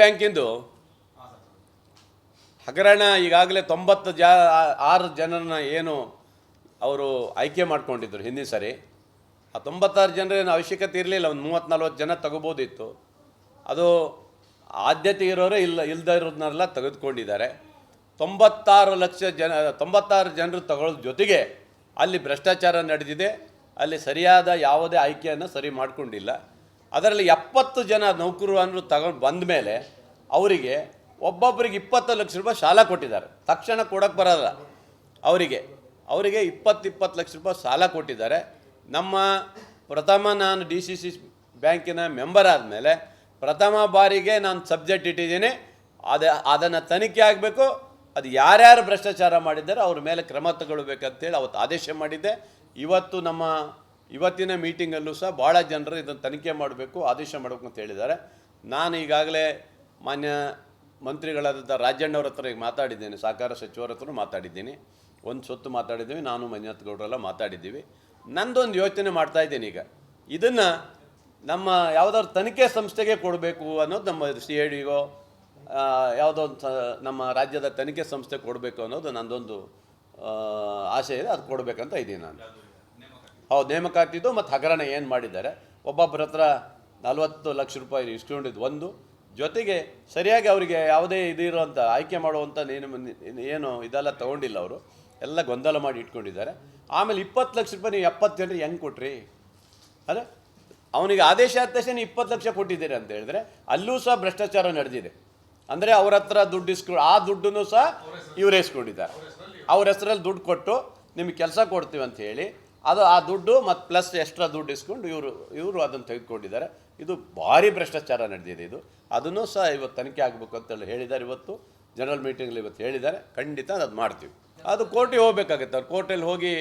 ಬ್ಯಾಂಕಿಂದು? ಹಗರಣ ಈಗಾಗಲೇ ತೊಂಬತ್ತು ಜ, ಆರು ಜನರನ್ನ ಏನು ಅವರು ಆಯ್ಕೆ ಮಾಡ್ಕೊಂಡಿದ್ರು ಹಿಂದಿನ ಸರಿ. ಆ ತೊಂಬತ್ತಾರು ಜನರೇನು ಅವಶ್ಯಕತೆ ಇರಲಿಲ್ಲ, ಒಂದು ಮೂವತ್ತು ನಲ್ವತ್ತು ಜನ ತಗೋಬೋದಿತ್ತು. ಅದು ಆದ್ಯತೆ ಇರೋರೇ ಇಲ್ಲ ಇಲ್ಲದೆ ಇರೋದನ್ನೆಲ್ಲ ತೆಗೆದುಕೊಂಡಿದ್ದಾರೆ. ತೊಂಬತ್ತಾರು ಲಕ್ಷ ಜನ, ತೊಂಬತ್ತಾರು ಜನರು ತಗೊಳ್ಳೋದ್ರ ಜೊತೆಗೆ ಅಲ್ಲಿ ಭ್ರಷ್ಟಾಚಾರ ನಡೆದಿದೆ, ಅಲ್ಲಿ ಸರಿಯಾದ ಯಾವುದೇ ಆಯ್ಕೆಯನ್ನು ಸರಿ ಮಾಡಿಕೊಂಡಿಲ್ಲ. ಅದರಲ್ಲಿ ಎಪ್ಪತ್ತು ಜನ ನೌಕರರು ಅಂದರು ತಗೊಂಡು ಬಂದ ಮೇಲೆ ಅವರಿಗೆ ಒಬ್ಬೊಬ್ಬರಿಗೆ ಇಪ್ಪತ್ತು ಲಕ್ಷ ರೂಪಾಯಿ ಸಾಲ ಕೊಟ್ಟಿದ್ದಾರೆ. ತಕ್ಷಣ ಕೊಡೋಕ್ಕೆ ಬರೋಲ್ಲ. ಅವರಿಗೆ ಅವರಿಗೆ ಇಪ್ಪತ್ತು ಇಪ್ಪತ್ತು ಲಕ್ಷ ರೂಪಾಯಿ ಸಾಲ ಕೊಟ್ಟಿದ್ದಾರೆ. ನಮ್ಮ ಪ್ರಥಮ ನಾನು ಡಿ ಸಿ ಸಿ ಬ್ಯಾಂಕಿನ ಮೆಂಬರ್ ಆದಮೇಲೆ ಪ್ರಥಮ ಬಾರಿಗೆ ನಾನು ಸಬ್ಜೆಕ್ಟ್ ಇಟ್ಟಿದ್ದೀನಿ. ಅದು, ಅದನ್ನು ತನಿಖೆ ಆಗಬೇಕು. ಅದು ಯಾರ್ಯಾರು ಭ್ರಷ್ಟಾಚಾರ ಮಾಡಿದ್ದಾರೆ, ಅವ್ರ ಮೇಲೆ ಕ್ರಮ ತಗೊಳ್ಬೇಕಂತೇಳಿ ಅವತ್ತು ಆದೇಶ ಮಾಡಿದ್ದೆ. ಇವತ್ತು ನಮ್ಮ ಇವತ್ತಿನ ಮೀಟಿಂಗಲ್ಲೂ ಸಹ ಭಾಳ ಜನರು ಇದನ್ನು ತನಿಖೆ ಮಾಡಬೇಕು, ಆದೇಶ ಮಾಡಬೇಕು ಅಂತ ಹೇಳಿದ್ದಾರೆ. ನಾನು ಈಗಾಗಲೇ ಮಾನ್ಯ ಮಂತ್ರಿಗಳಾದಂಥ ರಾಜಣ್ಣವ್ರ ಹತ್ರ ಈಗ ಮಾತಾಡಿದ್ದೇನೆ, ಸಹಕಾರ ಸಚಿವರ ಹತ್ರ ಮಾತಾಡಿದ್ದೀನಿ. ಒಂದು ಸೊತ್ತು ಮಾತಾಡಿದ್ದೀವಿ, ನಾನು ಮಂಜುನಾಥ್ ಗೌಡರೆಲ್ಲ ಮಾತಾಡಿದ್ದೀವಿ. ನಂದೊಂದು ಯೋಚನೆ ಮಾಡ್ತಾ ಇದ್ದೀನಿ ಈಗ. ಇದನ್ನು ನಮ್ಮ ಯಾವುದಾದ್ರು ತನಿಖೆ ಸಂಸ್ಥೆಗೆ ಕೊಡಬೇಕು ಅನ್ನೋದು ನಮ್ಮ ಸಿ ಐ ಡಿಗೋ ಯಾವುದೋ ಒಂದು ನಮ್ಮ ರಾಜ್ಯದ ತನಿಖೆ ಸಂಸ್ಥೆ ಕೊಡಬೇಕು ಅನ್ನೋದು ನಂದೊಂದು ಆಸೆ ಇದೆ, ಅದು ಕೊಡಬೇಕಂತ ಇದ್ದೀನಿ ನಾನು. ಹೌದು, ನೇಮಕಾತಿದ್ದು ಮತ್ತು ಹಗರಣ ಏನು ಮಾಡಿದ್ದಾರೆ? ಒಬ್ಬೊಬ್ಬರ ಹತ್ರ ನಲ್ವತ್ತು ಲಕ್ಷ ರೂಪಾಯಿ ಇಸ್ಕೊಂಡಿದ್ದು ಒಂದು. ಜೊತೆಗೆ ಸರಿಯಾಗಿ ಅವರಿಗೆ ಯಾವುದೇ ಇದು ಇರುವಂಥ ಆಯ್ಕೆ ಮಾಡುವಂಥ ನೇಮ ಏನು ಇದೆಲ್ಲ ತೊಗೊಂಡಿಲ್ಲ ಅವರು. ಎಲ್ಲ ಗೊಂದಲ ಮಾಡಿ ಇಟ್ಕೊಂಡಿದ್ದಾರೆ. ಆಮೇಲೆ ಇಪ್ಪತ್ತು ಲಕ್ಷ ರೂಪಾಯಿ ನೀವು ಎಪ್ಪತ್ತು ಜನರಿಗೆ ಹೆಂಗೆ ಕೊಟ್ರಿ? ಅದೇ ಅವನಿಗೆ ಆದೇಶ ಆದ ತಕ್ಷಣ ಇಪ್ಪತ್ತು ಲಕ್ಷ ಕೊಟ್ಟಿದ್ದೀರಿ ಅಂತ ಹೇಳಿದ್ರೆ ಅಲ್ಲೂ ಸಹ ಭ್ರಷ್ಟಾಚಾರ ನಡೆದಿದೆ. ಅಂದರೆ ಅವ್ರ ಹತ್ರ ದುಡ್ಡು ಇಸ್ಕೊ ಆ ದುಡ್ಡನ್ನು ಸಹ ಇವ್ರು ಇಸ್ಕೊಂಡಿದ್ದಾರೆ. ಅವ್ರ ಹೆಸರಲ್ಲಿ ದುಡ್ಡು ಕೊಟ್ಟು ನಿಮಗೆ ಕೆಲಸ ಕೊಡ್ತೀವಿ ಅಂತ ಹೇಳಿ ಅದು ಆ ದುಡ್ಡು ಮತ್ತು ಪ್ಲಸ್ ಎಕ್ಸ್ಟ್ರಾ ದುಡ್ಡು ಇಸ್ಕೊಂಡು ಇವರು ಇವರು ಅದನ್ನು ತೆಗೆದುಕೊಂಡಿದ್ದಾರೆ. ಇದು ಭಾರಿ ಭ್ರಷ್ಟಾಚಾರ ನಡೆದಿದೆ ಇದು. ಅದನ್ನು ಸಹ ಇವತ್ತು ತನಿಖೆ ಆಗಬೇಕು ಅಂತೇಳಿ ಹೇಳಿದ್ದಾರೆ ಇವತ್ತು. ಜನರಲ್ ಮೀಟಿಂಗಲ್ಲಿ ಇವತ್ತು ಹೇಳಿದ್ದಾರೆ. ಖಂಡಿತ ಅದು ಮಾಡ್ತೀವಿ. ಅದು ಕೋರ್ಟಿಗೆ ಹೋಗಬೇಕಾಗುತ್ತೆ. ಅವ್ರು ಕೋರ್ಟಲ್ಲಿ ಹೋಗಿ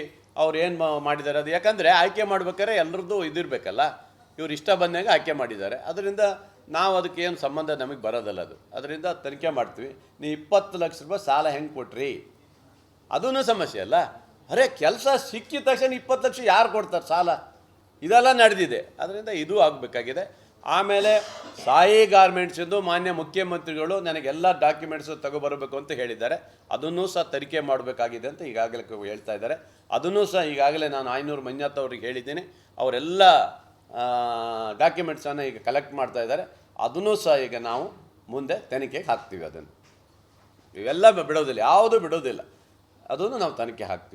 ಅವ್ರು ಏನು ಮಾಡಿದ್ದಾರೆ ಅದು. ಯಾಕಂದರೆ ಆಯ್ಕೆ ಮಾಡ್ಬೇಕಾದ್ರೆ ಎಲ್ಲರದ್ದು ಇದಿರಬೇಕಲ್ಲ ಇವ್ರು ಇಷ್ಟ ಬಂದಾಗ ಆಯ್ಕೆ ಮಾಡಿದ್ದಾರೆ. ಅದರಿಂದ ನಾವು ಅದಕ್ಕೆ ಏನು ಸಂಬಂಧ ನಮಗೆ ಬರೋದಲ್ಲ ಅದು. ಅದರಿಂದ ತನಿಖೆ ಮಾಡ್ತೀವಿ. ನೀವು ಇಪ್ಪತ್ತು ಲಕ್ಷ ರೂಪಾಯಿ ಸಾಲ ಹೆಂಗೆ ಕೊಟ್ರಿ? ಅದೂ ಸಮಸ್ಯೆ ಅಲ್ಲ. ಅರೆ, ಕೆಲಸ ಸಿಕ್ಕಿದ ತಕ್ಷಣ ಇಪ್ಪತ್ತು ಲಕ್ಷ ಯಾರು ಕೊಡ್ತಾರೆ? ಸಾಲ. ಇದೆಲ್ಲ ನಡೆದಿದೆ. ಅದರಿಂದ ಇದು ಆಗಬೇಕಾಗಿದೆ. ಆಮೇಲೆ ಸಾಯಿ ಗಾರ್ಮೆಂಟ್ಸಿಂದು ಮಾನ್ಯ ಮುಖ್ಯಮಂತ್ರಿಗಳು ನನಗೆಲ್ಲ ಡಾಕ್ಯುಮೆಂಟ್ಸು ತಗೊಬರಬೇಕು ಅಂತ ಹೇಳಿದ್ದಾರೆ. ಅದನ್ನೂ ಸಹ ತನಿಖೆ ಮಾಡಬೇಕಾಗಿದೆ ಅಂತ ಈಗಾಗಲೇ ಹೇಳ್ತಾ ಇದ್ದಾರೆ. ಅದನ್ನೂ ಸಹ ಈಗಾಗಲೇ ನಾನು ಐನೂರು ಮಂಜಾತ್ ಅವ್ರಿಗೆ ಹೇಳಿದ್ದೀನಿ. ಅವರೆಲ್ಲ ಡಾಕ್ಯುಮೆಂಟ್ಸನ್ನು ಈಗ ಕಲೆಕ್ಟ್ ಮಾಡ್ತಾ ಇದ್ದಾರೆ. ಅದನ್ನೂ ಸಹ ಈಗ ನಾವು ಮುಂದೆ ತನಿಖೆಗೆ ಹಾಕ್ತೀವಿ ಅದನ್ನು. ಇವೆಲ್ಲ ಬಿಡೋದಿಲ್ಲ. ಯಾವುದೂ ಬಿಡೋದಿಲ್ಲ. ಅದನ್ನು ನಾವು ತನಿಖೆ ಹಾಕ್ತೀವಿ.